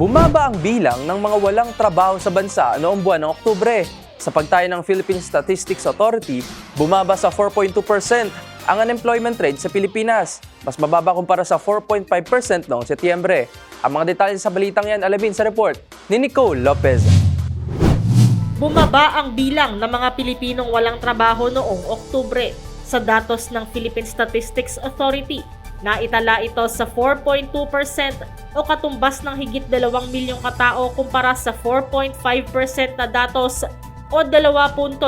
Bumaba ang bilang ng mga walang trabaho sa bansa noong buwan ng Oktubre. Sa pagtayo ng Philippine Statistics Authority, bumaba sa 4.2% ang unemployment rate sa Pilipinas. Mas mababa kumpara sa 4.5% noong Setyembre. Ang mga detalye sa balitang yan alamin sa report ni Nicole Lopez. Bumaba ang bilang ng mga Pilipinong walang trabaho noong Oktubre sa datos ng Philippine Statistics Authority. Naitala ito sa 4.2% o katumbas ng higit 2 milyong katao kumpara sa 4.5% na datos o 2.26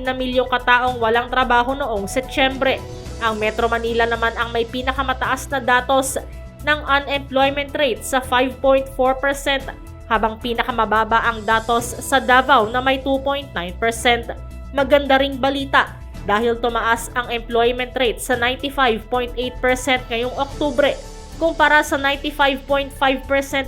na milyong kataong walang trabaho noong Setyembre. Ang Metro Manila naman ang may pinakamataas na datos ng unemployment rate sa 5.4% habang pinakamababa ang datos sa Davao na may 2.9%. Maganda ring balita dahil tumaas ang employment rate sa 95.8% ngayong Oktubre kumpara sa 95.5%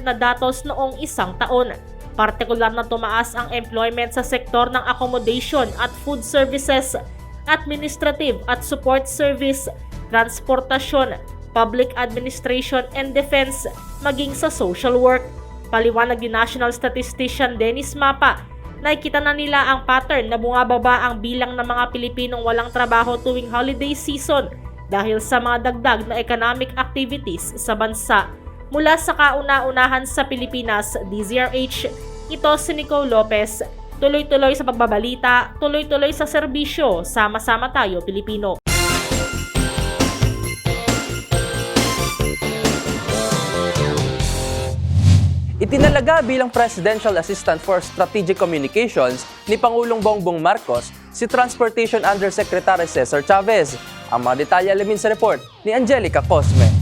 na datos noong isang taon. Partikular na tumaas ang employment sa sektor ng accommodation at food services, administrative at support service, transportasyon, public administration and defense, maging sa social work. Paliwanag ni National Statistician Dennis Mapa, nakikita na nila ang pattern na bumababa ang bilang ng mga Pilipinong walang trabaho tuwing holiday season dahil sa mga dagdag na economic activities sa bansa. Mula sa kauna-unahan sa Pilipinas, DZRH, ito si Nicole Lopez. Tuloy-tuloy sa pagbabalita, tuloy-tuloy sa serbisyo, sama-sama tayo Pilipino. Itinalaga bilang Presidential Assistant for Strategic Communications ni Pangulong Bongbong Marcos si Transportation Undersecretary Cesar Chavez. Ang mga detalye alamin sa report ni Angelica Cosme.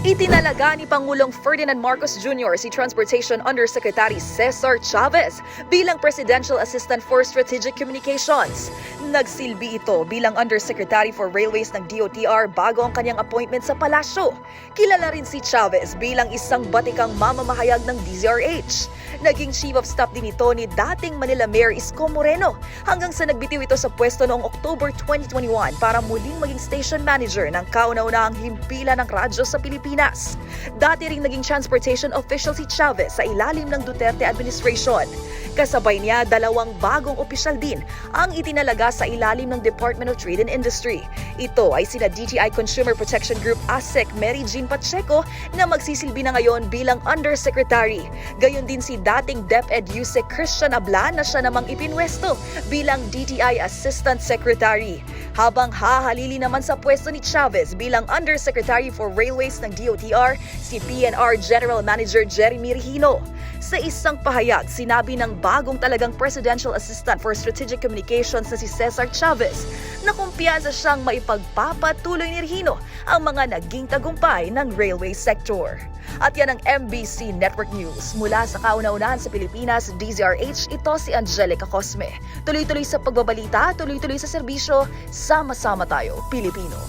Itinalaga ni Pangulong Ferdinand Marcos Jr. si Transportation Undersecretary Cesar Chavez bilang Presidential Assistant for Strategic Communications. Nagsilbi ito bilang Undersecretary for Railways ng DOTR bago ang kanyang appointment sa palasyo. Kilala rin si Chavez bilang isang batikang mamamahayag ng DZRH. Naging Chief of Staff din ito ni dating Manila Mayor Isko Moreno hanggang sa nagbitiw ito sa pwesto noong October 2021 para muling maging station manager ng kauna-unahang himpilan ng radyo sa Pilipinas. Dati ring naging transportation official si Chavez sa ilalim ng Duterte administration. Kasabay niya, dalawang bagong opisyal din ang itinalaga sa ilalim ng Department of Trade and Industry. Ito ay sina DTI Consumer Protection Group ASEC Mary Jean Pacheco na magsisilbi na ngayon bilang Undersecretary. Gayon din si dating DepEd Yusek Christian Abla na siya namang ipinwesto bilang DTI Assistant Secretary. Habang hahalili naman sa pwesto ni Chavez bilang Undersecretary for Railways ng DOTR si PNR General Manager Jeremy Regino. Sa isang pahayag, sinabi ng bagong talagang Presidential Assistant for Strategic Communications na si Cesar Chavez na kumpiyansa siyang maipagpapatuloy ni Regino ang mga naging tagumpay ng railway sector. At yan ang MBC Network News. Mula sa kauna-unahan sa Pilipinas, DZRH, ito si Angelica Cosme. Tuloy-tuloy sa pagbabalita, tuloy-tuloy sa serbisyo, sama-sama tayo, Pilipino.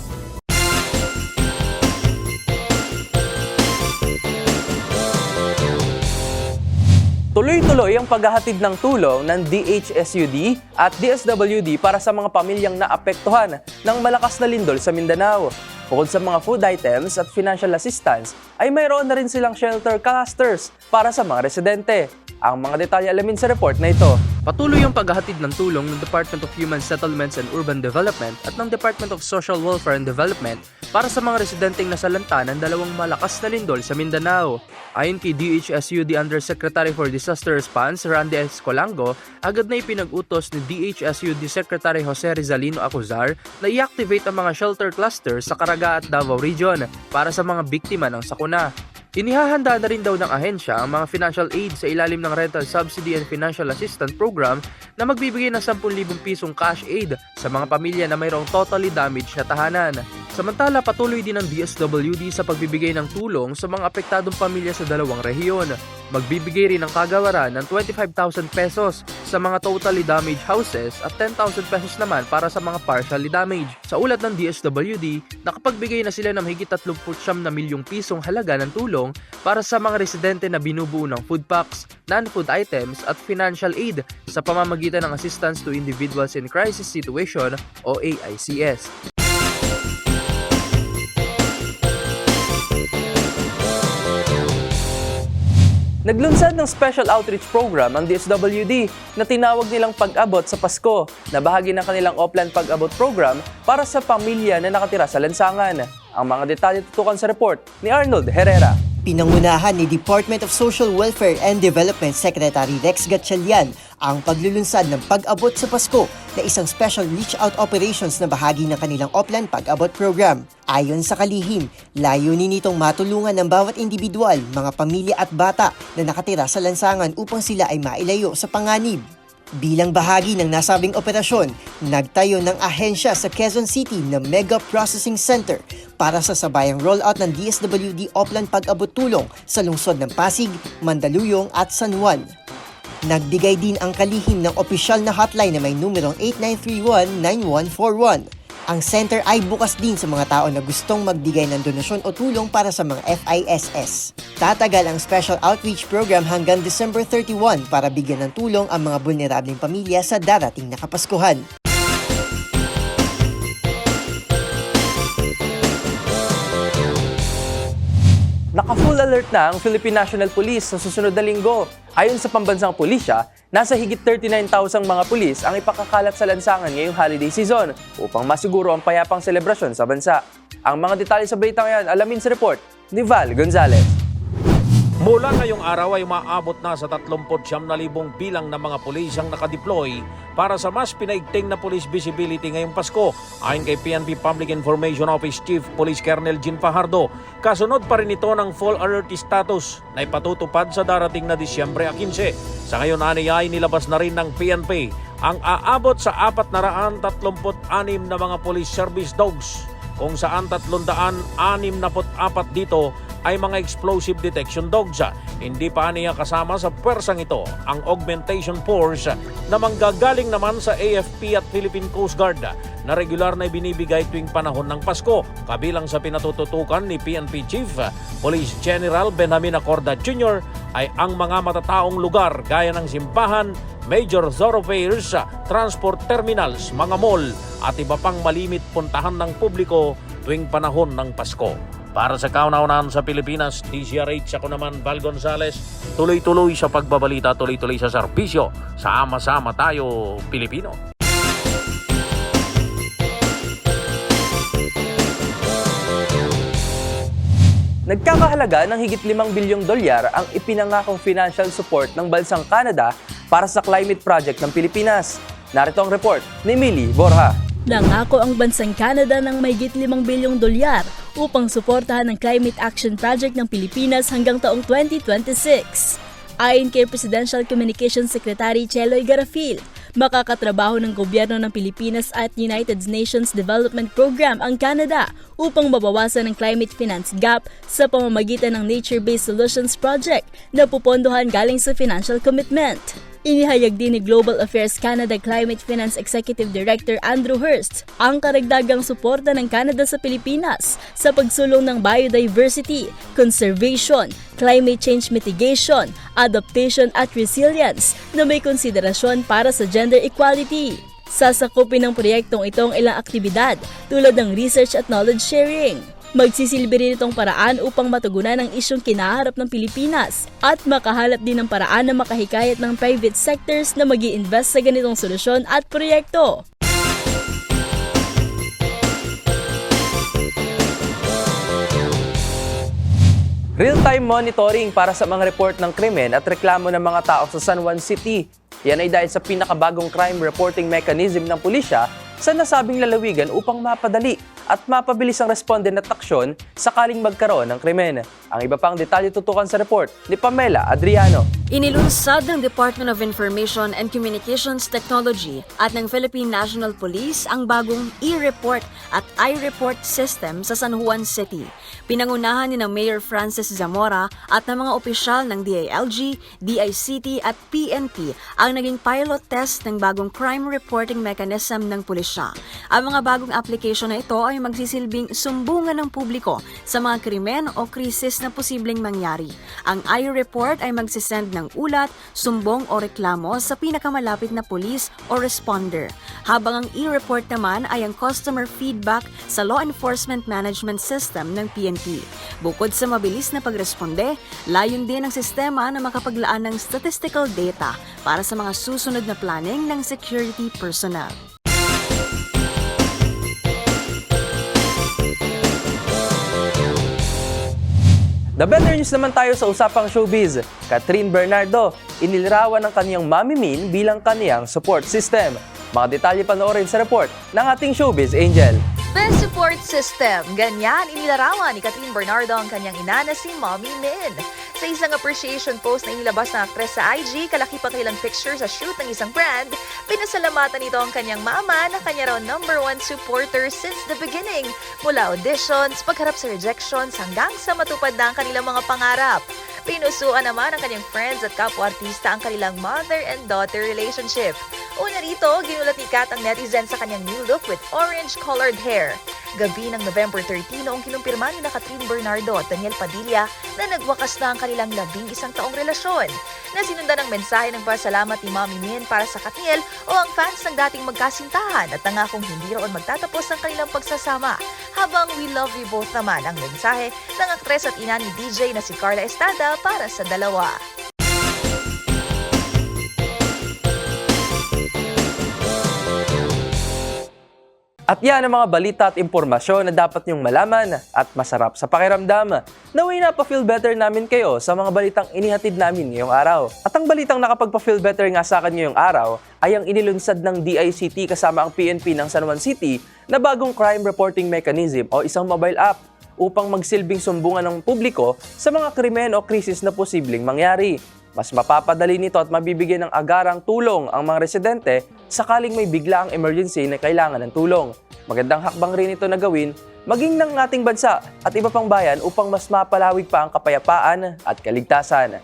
Tuloy-tuloy ang paghahatid ng tulong ng DHSUD at DSWD para sa mga pamilyang naapektuhan ng malakas na lindol sa Mindanao. Bukod sa mga food items at financial assistance, ay mayroon na rin silang shelter clusters para sa mga residente. Ang mga detalye alamin sa report na ito. Patuloy ang paghahatid ng tulong ng Department of Human Settlements and Urban Development at ng Department of Social Welfare and Development para sa mga residenteng nasalanta ng dalawang malakas na lindol sa Mindanao. Ayon kay DHSUD Undersecretary for Disaster Response, Randy Escolango, agad na ipinag-utos ni DHSUD Secretary Jose Rizalino Acuzar na i-activate ang mga shelter clusters sa Caraga at Davao Region para sa mga biktima ng sakuna. Inihahanda na rin daw ng ahensya ang mga financial aid sa ilalim ng Rental Subsidy and Financial Assistance Program na magbibigay ng 10,000 pisong cash aid sa mga pamilya na mayroong totally damaged na tahanan. Samantala, patuloy din ang DSWD sa pagbibigay ng tulong sa mga apektadong pamilya sa dalawang rehiyon. Magbibigay rin ng kagawaran ng 25,000 pesos sa mga totally damaged houses at 10,000 pesos naman para sa mga partially damaged. Sa ulat ng DSWD, nakapagbigay na sila ng higit 39 na milyong pisong halaga ng tulong para sa mga residente na binubuo ng food packs, non-food items at financial aid sa pamamagitan ng Assistance to Individuals in Crisis Situation o AICS. Naglunsad ng Special Outreach Program ang DSWD na tinawag nilang Pag-abot sa Pasko na bahagi ng kanilang Oplan Pag-abot Program para sa pamilya na nakatira sa lansangan. Ang mga detalye tutukan sa report ni Arnold Herrera. Pinangunahan ni Department of Social Welfare and Development Secretary Rex Gatchalian ang paglulunsad ng Pag-abot sa Pasko na isang special reach-out operations na bahagi ng kanilang Oplan Pag-abot program. Ayon sa kalihim, layunin nitong matulungan ng bawat individual, mga pamilya at bata na nakatira sa lansangan upang sila ay mailayo sa panganib. Bilang bahagi ng nasabing operasyon, nagtayo ng ahensya sa Quezon City na Mega Processing Center para sa sabayang rollout ng DSWD Oplan Pag-abot Tulong sa lungsod ng Pasig, Mandaluyong at San Juan. Nagbigay din ang kalihim ng opisyal na hotline na may numerong 8931-9141. Ang center ay bukas din sa mga tao na gustong magbigay ng donasyon o tulong para sa mga FISS. Tatagal ang special outreach program hanggang December 31 para bigyan ng tulong ang mga vulnerableng pamilya sa darating na Kapaskuhan. Naka-full alert na ang Philippine National Police sa susunod na linggo. Ayon sa pambansang pulisya, nasa higit 39,000 mga pulis ang ipakakalat sa lansangan ngayong holiday season upang masiguro ang payapang selebrasyon sa bansa. Ang mga detalye sa balita ngayon, alamin sa report ni Val Gonzalez. Mula ngayong araw ay maabot na sa 39,000 bilang ng mga pulis ang nakadeploy para sa mas pinaigting na police visibility ngayong Pasko. Ayon kay PNP Public Information Office Chief Police Colonel Jean Fajardo, kasunod pa rin ito ng full alert status na ipatutupad sa darating na Disyembre 15. Sa ngayon ani ay nilabas na rin ng PNP ang aabot sa 436 na mga police service dogs kung saan 364 dito ay mga explosive detection dogs. Hindi pa niya kasama sa pwersang ito ang augmentation force na manggagaling naman sa AFP at Philippine Coast Guard na regular na binibigay tuwing panahon ng Pasko. Kabilang sa pinatututukan ni PNP Chief Police General Benjamin Acorda Jr. ay ang mga matataong lugar gaya ng simbahan, major thoroughfares, transport terminals, mga mall at iba pang malimit puntahan ng publiko tuwing panahon ng Pasko. Para sa kauna-unahan sa Pilipinas, DCRH ako naman Val Gonzales, tuloy-tuloy sa pagbabalita, tuloy-tuloy sa serbisyo. Sama-sama tayo, Pilipino. Nagkakahalaga ng higit 5 bilyong dolyar ang ipinangakong financial support ng bansang Canada para sa climate project ng Pilipinas. Narito ang report ni Millie Borja. Nangako ang bansang Canada ng mahigit 5 bilyong dolyar upang suportahan ang climate action project ng Pilipinas hanggang taong 2026. Ayon kay Presidential Communications Secretary Cheloy Garafil, makakatrabaho ng gobyerno ng Pilipinas at United Nations Development Program ang Canada upang mabawasan ang climate finance gap sa pamamagitan ng Nature-Based Solutions Project na pupondohan galing sa financial commitment. Inihayag din ni Global Affairs Canada Climate Finance Executive Director Andrew Hurst ang karagdagang suporta ng Canada sa Pilipinas sa pagsulong ng biodiversity, conservation, climate change mitigation, adaptation at resilience na may konsiderasyon para sa gender equality. Sasakupin ng proyektong itong ilang aktibidad tulad ng research at knowledge sharing. Magsisilbi rin itong paraan upang matugunan ang isyong kinaharap ng Pilipinas at makahalap din ng paraan na makahikayat ng private sectors na mag invest sa ganitong solusyon at proyekto. Real-time monitoring para sa mga report ng krimen at reklamo ng mga tao sa San Juan City. Yan ay dahil sa pinakabagong crime reporting mechanism ng pulisya sa nasabing lalawigan upang mapadali at mapabilis ang responden at aksyon sakaling magkaroon ng krimen. Ang iba pang detalye tutukan sa report ni Pamela Adriano. Inilunsad ng Department of Information and Communications Technology at ng Philippine National Police ang bagong e-report at i-report system sa San Juan City. Pinangunahan ni na Mayor Francis Zamora at ng mga opisyal ng DILG, DICT at PNP ang naging pilot test ng bagong crime reporting mechanism ng pulisya. Ang mga bagong application na ito ay magsisilbing sumbungan ng publiko sa mga krimen o krisis na posibleng mangyari. Ang i-report ay magsisend ng ulat, sumbong o reklamo sa pinakamalapit na pulis o responder. Habang ang e-report naman ay ang customer feedback sa law enforcement management system ng PNP. Bukod sa mabilis na pagresponde, layon din ang sistema na makapaglaan ng statistical data para sa mga susunod na planning ng security personnel. The better news naman tayo sa usapang showbiz. Catherine Bernardo, inilarawan ng kaniyang Mami Min bilang kaniyang support system. Mga detalye panoorin sa report ng ating showbiz angel. Best support system. Ganyan inilarawan ni Catherine Bernardo ang kanyang ina na si Mommy Min. Sa isang appreciation post na inilabas ng aktres sa IG, kalaki pa kailang picture sa shoot ng isang brand, pinasalamatan nito ang kanyang mama na kanya raw number one supporter since the beginning. Mula auditions, pagharap sa rejections, hanggang sa matupad na ang kanilang mga pangarap. Pinusuan naman ng kanyang friends at kapwa-artista ang kanilang mother and daughter relationship. Una rito, ginulat ni Kat ang netizen sa kanyang new look with orange-colored hair. Gabi ng November 13 noong kinumpirma ni na Catherine Bernardo at Daniel Padilla na nagwakas na ang kanilang labing isang taong relasyon. Na sinundan ng mensahe ng pasalamat ni Mommy Min para sa Katniel o ang fans ng dating magkasintahan at nangakong hindi roon magtatapos ang kanilang pagsasama. Habang We Love You Both naman ang mensahe ng aktres at ina ni DJ na si Carla Estrada para sa dalawa. At yan ang mga balita at impormasyon na dapat niyong malaman at masarap sa pakiramdam. Naway na pa-feel better namin kayo sa mga balitang inihatid namin ngayong araw. At ang balitang nakapagpa-feel better nga sa akin ngayong araw ay ang inilunsad ng DICT kasama ang PNP ng San Juan City na bagong crime reporting mechanism o isang mobile app upang magsilbing sumbungan ng publiko sa mga krimen o krisis na posibleng mangyari. Mas mapapadali nito at mabibigyan ng agarang tulong ang mga residente sakaling may biglaang emergency na kailangan ng tulong. Magandang hakbang rin ito na gawin maging ng ating bansa at iba pang bayan upang mas mapalawig pa ang kapayapaan at kaligtasan.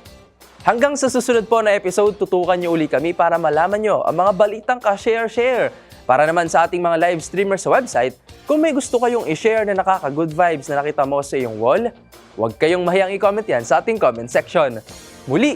Hanggang sa susunod po na episode, tutukan niyo uli kami para malaman niyo ang mga balitang ka-share-share. Para naman sa ating mga live streamers sa website, kung may gusto kayong i-share na nakaka-good vibes na nakita mo sa iyong wall, huwag kayong mahiyang i-comment yan sa ating comment section. Muli,